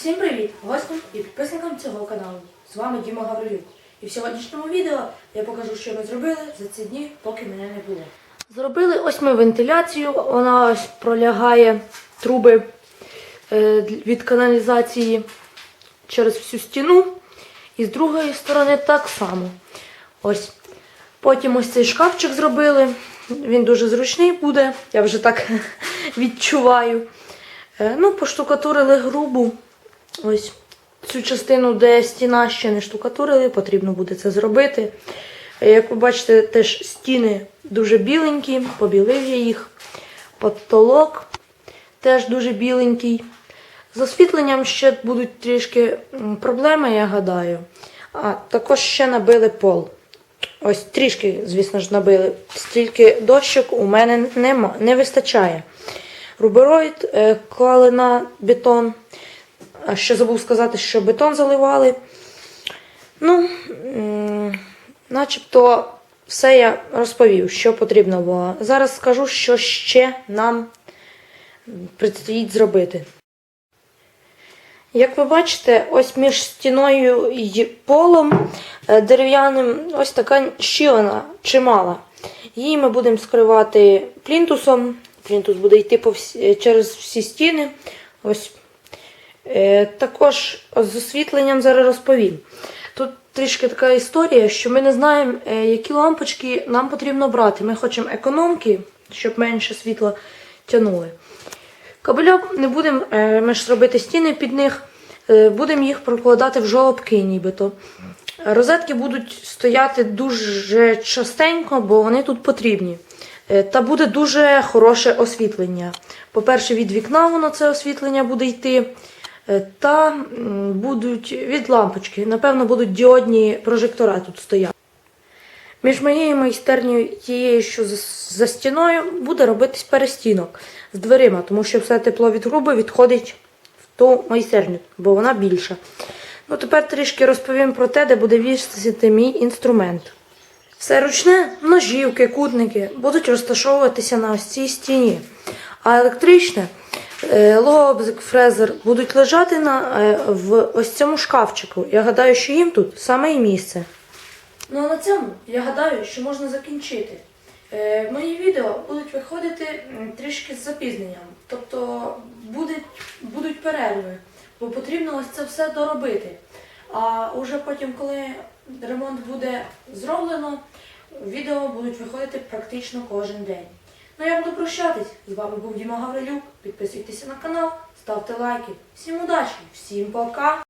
Всім привіт гостям і підписникам цього каналу. З вами Діма Гаврилюк. І в сьогоднішньому відео я покажу, що ми зробили за ці дні, поки мене не було. Зробили ось ми вентиляцію, вона ось пролягає труби е, від каналізації через всю стіну. І з другої сторони так само. Ось. Потім ось цей шкафчик зробили. Він дуже зручний буде, я вже так відчуваю. Е, Ну, поштукатурили грубу. Ось цю частину, де стіна ще не штукатурили, потрібно буде це зробити. Як ви бачите, теж стіни дуже біленькі, побілив я їх. Потолок теж дуже біленький. З освітленням ще будуть трішки проблеми, я гадаю. А також ще набили пол. Ось трішки, звісно ж, набили. Стільки дощок у мене нема, не вистачає. Рубероїд е, клали на бетон. Ще забув сказати, що бетон заливали. Ну, начебто все я розповів, що потрібно було. Зараз скажу, що ще нам предстоїть зробити. Як ви бачите, ось між стіною і полом е, дерев'яним ось така щілина чимала. Її ми будемо скривати плінтусом. Плінтус буде йти через всі стіни. Ось. Е, також з освітленням зараз розповім. Тут трішки така історія, що ми не знаємо, е, які лампочки нам потрібно брати. Ми хочемо економки, щоб менше світла тягнули. Кабеля не будемо е, ми ж робити стіни під них, будемо їх прокладати в жолобки нібито. Розетки будуть стояти дуже частенько, бо вони тут потрібні. Та буде дуже хороше освітлення. По-перше, від вікна воно це освітлення буде йти. Е, Та будуть від лампочки. Напевно, будуть діодні прожектора тут стояти. Між моєю майстернею тією, що за, стіною, буде робитись перестінок з дверима, тому що все тепло від груби відходить в ту майстерню, бо вона більша. Ну, тепер трішки розповім про те, де буде вісити мій інструмент. Все ручне, ножівки, кутники будуть розташовуватися на цій стіні. А електричне, лобзик, фрезер будуть лежати на, е, в ось цьому шкафчику. Я гадаю, що їм тут саме і місце. Ну а на цьому я гадаю, що можна закінчити. Е, мої відео будуть виходити трішки з запізненням. Тобто будуть, будуть перерви, бо потрібно ось це все доробити. А уже потім, коли ремонт буде зроблено, відео будуть виходити практично кожен день. Ну я буду прощатись. З вами був Діма Гаврилюк. Підписуйтеся на канал, ставте лайки. Всім удачі, всім пока!